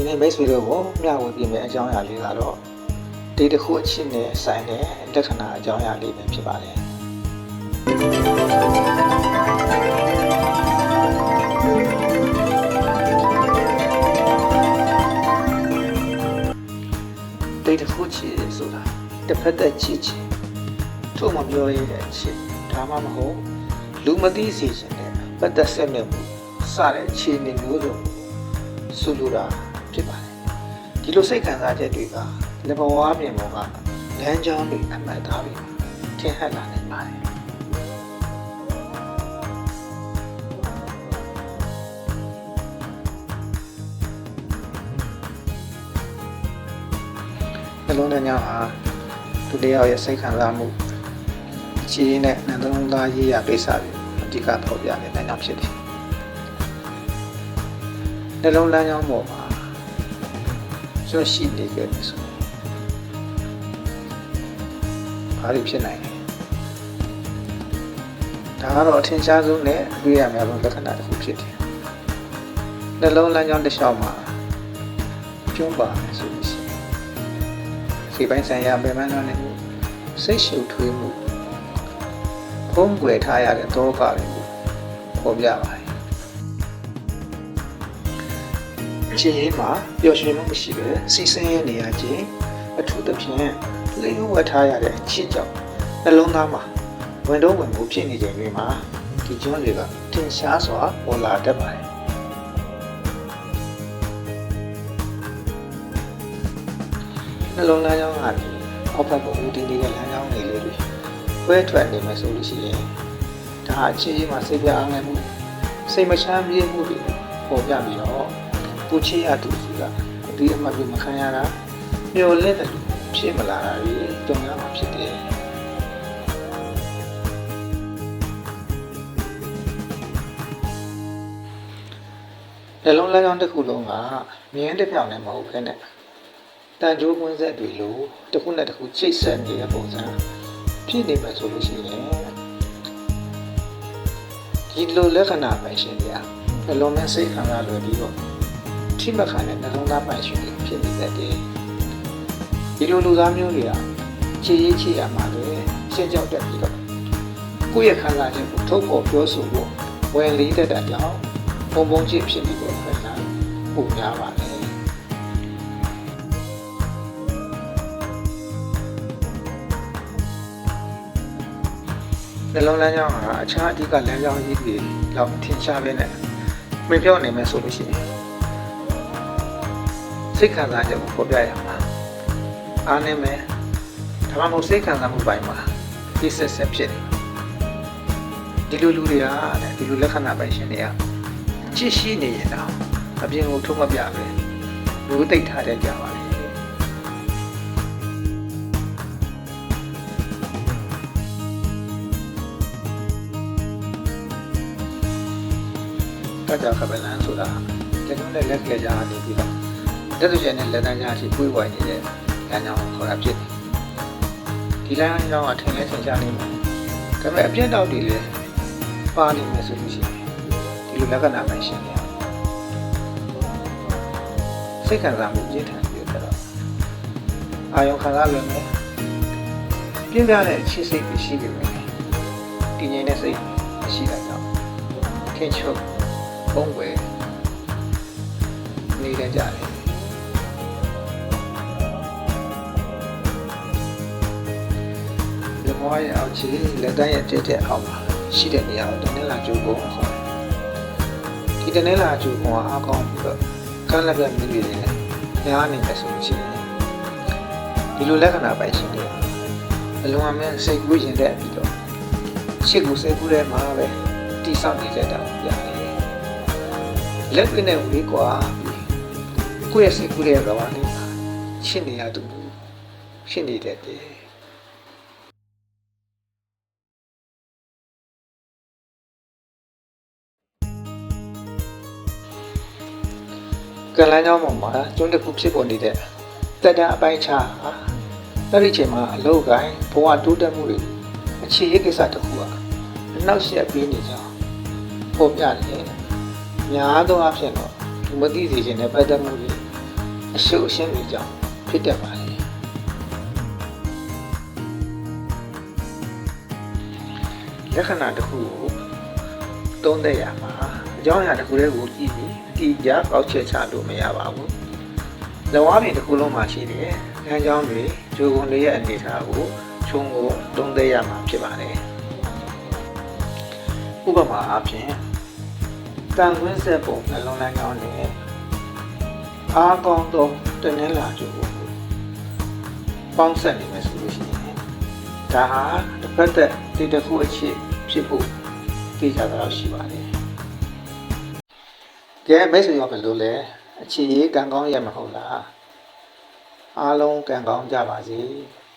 ဒီနေ့မိတ်ဆွေတို့ကိုမျှဝေပြမယ့်အကြောင်းအရာလေးကတော့ဒီတစ်ခုအချင်းနဲ့ဆိုင်တဲ့လက္ခဏာအကြောင်းအရာလေးပဲဖြစ်ပါတယ်တိတ်တစ်ခုချစ်ဆိုတာတစ်ဖက်သက်ချစ်ချင်သူ့မပြောရတဲ့ချစ်ဒါမှမဟုတ်လူမသိစေချင်တဲ့ပတ်သက်ဆက်နွယ်မှုစတဲ့အခြေအနေမျိုးစုံဆိုလိုတာဖြစ်ပါတယ် ဒီလိုစိတ်ခံစားချက်တွေကလက်ဘဝပြင်ပေါ်ကလမ်းကြောင်းတွေအမှတ်သားပြီးထင်ဟပ်လာနိုင်ပါတယ်နှလုံးသားများဟာသူတယောက်ရဲ့စိတ်ခံစားမှုအခြေအနေနဲ့နှလုံးသားရေးရကိစ္စတွေအဓိကဖော်ပြနေတဲ့ကြောင့်ဖြစ်တယ်နှလုံးလမ်းကြောင်းပေါ်မှာ ကျွတ်ရှိနေကြတယ်ဆိုရင်ဘာတွေဖြစ်နိုင်လဲဒါကတော့အထင်ရှားဆုံးနဲ့အတွေ့ရများဆုံးလက္ခဏာတစ်ခုဖြစ်တယ်နှလုံးလမ်းကြောင်းတစ်လျှောက်မှာကျွန်းပါမယ်ဆိုလို့ရှိရင်စိတ်ပိုင်းဆိုင်ရာပင်ပန်းနေမှုစိတ်ရှုပ်ထွေးမှုဖုံးကွယ်ထားရတဲ့သောကတွေကိုပေါ်ပြပါတယ် ခြေရင်းမှာပျော်ရွှင်မှုမရှိပဲစီစင်းရနေရခြင်းအထူးသဖြင့်လိမ်ဝတ်ထားရတဲ့ချစ်ကြောင့်နှလုံးသားမှာဝင်တော့ဝင်မှုဖြစ်နေချိန်တွေမှာဒီကျွန်းတွေကတင်ရှားစွာပေါ်လာတတ်ပါတယ်နှလုံးသားကြောင်းကနေအောက်ဘက်ကိုဦးတည်နေတဲ့လမ်းကြောင်းတွေလေးတွေခွဲထွက်နေမယ်ဆိုလို့ရှိရင်ဒါအခြေအမှာစိတ်ပြအားငယ်မှုစိတ်မချမ်းမြေ့မှုတွေပေါ်ပြပြီးတော့ ကိုချစ်ရသူစီကအဒီအမှတ်ပြမခံရတာမျောလက်တယ်ဖြစ်မလာတာတွေတုံ့ရမှာဖြစ်တယ်နှလုံးလမ်းကြောင်းတစ်ခုလုံးကမြင်းတစ်ပြောင်နဲ့မဟုတ်ဘဲနဲ့တန်ကြိုးကွင်းဆက်တွေလိုတစ်ခုနဲ့တစ်ခုချိတ်ဆက်နေတဲ့ပုံစံဖြစ်နေမှာဆိုလို့ရှိရင်ဒီလိုလက္ခဏာပဲရှင်ဗျာနှလုံးနဲ့စိတ်ခံရလွယ်ပြီးတော့ ထိမခံတဲ့နှလုံးသားပိုင်ရှင်တွေဖြစ်နေတတ်တယ်ဒီလိုလူသားမျိုးတွေကခြေရေးခြေရမှာလေရှင်းကြောက်တတ်ပြီးတော့ကိုယ့်ရဲ့ခံစားချက်ကိုထုတ်ဖော်ပြောဆိုဖို့ဝင်လေးတတ်တဲ့ကြောင့်ပုံပုံချစ်ဖြစ်ပြီးတော့ခဏပုံများပါလေနှလုံးလမ်းကြောင်းဟာအခြားအဓိကလမ်းကြောင်းကြီးတွေလောက်ထင်ရှားပဲနဲ့မပြောနိုင်မယ်ဆိုလို့ရှိရင် စိတ်ခံစားချက်ကိုဖော်ပြရမှာအားနေမယ်ဒါမှမဟုတ်စိတ်ခံစားမှုပိုင်းမှာပြည့်စက်ဆက်ဖြစ်နေဒီလိုလူတွေကတဲ့ဒီလိုလက္ခဏာပိုင်ရှင်တွေကချစ်ရှိနေရင်တော့အပြင်ကိုထုတ်မပြပဲလူသိပ်ထားတဲ့ကြပါလေကကြခပလန်ဆိုတာကျွန်တော်လည်းလက်ကလေးကြားနေပြီးတော့ တက်သူကျနဲ့လက်တန်းကြားရှိပွေးဝိုင်းနေတဲ့လမ်းကြောင်းကိုခေါ်တာဖြစ်တယ်ဒီလမ်းကြောင်းကထင်လဲထင်ရှားနေမှာဒါပေမဲ့အပြည့်တောက်တွေလည်းပါနေမယ်ဆိုလို့ရှိရင်ဒီလိုလက္ခဏာမှရှင်းနေအောင်စိတ်ခံစားမှုပြည့်ထန်ပြီးတော့အာယုံခံစားလွယ်မယ်ပြင်းပြတဲ့အခြေစိတ်ပဲရှိနေမယ်တည်ငြိမ်တဲ့စိတ်မရှိတာကြောင့်ထင်ချုပ်ပုံွယ်နေကြကြတယ် မောရဲ့အောက်ခြေလက်တန်းရဲ့တက်တဲ့အောက်မှာရှိတဲ့နေရာကိုတနင်္လာကျိုးပုံခေါ်တယ်ဒီတနင်္လာကျိုးပုံကအားကောင်းပြီးတော့ကမ်းလက်ပြမြည်တွေလည်းညားနေမယ်ဆိုလို့ရှိရင်ဒီလိုလက္ခဏာပိုင်ရှင်တွေအလုံးအမင်းစိတ်ကူးရင်တဲ့ပြီးတော့ရှစ်ကူစိတ်ကူးတဲ့မှာပဲတိဆောက်နေကြတာပြတယ်လက်ပြနဲ့ဝေးကွာကိုယ့်ရဲ့စိတ်ကူးတဲ့ဘဝလေးမှာရှင်းနေရသူရှင်းနေတတ်တယ် ကလန်းကြောင်းပေါ်မှာကျွန်းတစ်ခုဖြစ်ပေါ်နေတဲ့တက်တဲ့အပိုင်းခြားဟာအဲ့ဒီချိန်မှာအလောက်ကိုင်းဘဝတိုးတက်မှုတွေအခြေရကိစ္စတစ်ခုဟာအနောက်ရှက်ပေးနေကြအောင်ပေါ်ပြတယ်များသောအားဖြင့်တော့ဒီမသိစေခြင်းနဲ့ပတ်သက်မှုတွေအရှုပ်အရှင်းတွေကြောင့်ဖြစ်တတ်ပါလေလက္ခဏာတစ်ခုကိုသုံးသက်ရမှာအ ကြောင်းအရာတစ်ခုတည်းကိုကြည့်ပြီးအတိအကျကောက်ချက်ချလို့မရပါဘူး။လက်ဝါးပြင်တစ်ခုလုံးမှာရှိတဲ့လမ်းကြောင်းတွေဂျိုကုန်တွေရဲ့အနေအထားကိုခြုံကိုသုံးသက်ရမှာဖြစ်ပါတယ်။ဥပမာအားဖြင့်တန်ခွင်းဆက်ပုံနှလုံးလမ်းကြောင်းနဲ့အားကောင်းသောတနင်္လာကျိုးကိုပေါင်းဆက်နေမယ်ဆိုလို့ရှိရင်ဒါဟာတစ်ဖက်သက်ဒီတစ်ခုအဖြစ်ဖြစ်ဖို့သိကြတာရှိပါတယ်။ ကဲမိတ်ဆွေရောဘယ်လိုလဲအခြေရေးကံကောင်းရမှာမဟုတ်လား။အားလုံးကံကောင်းကြပါစေ။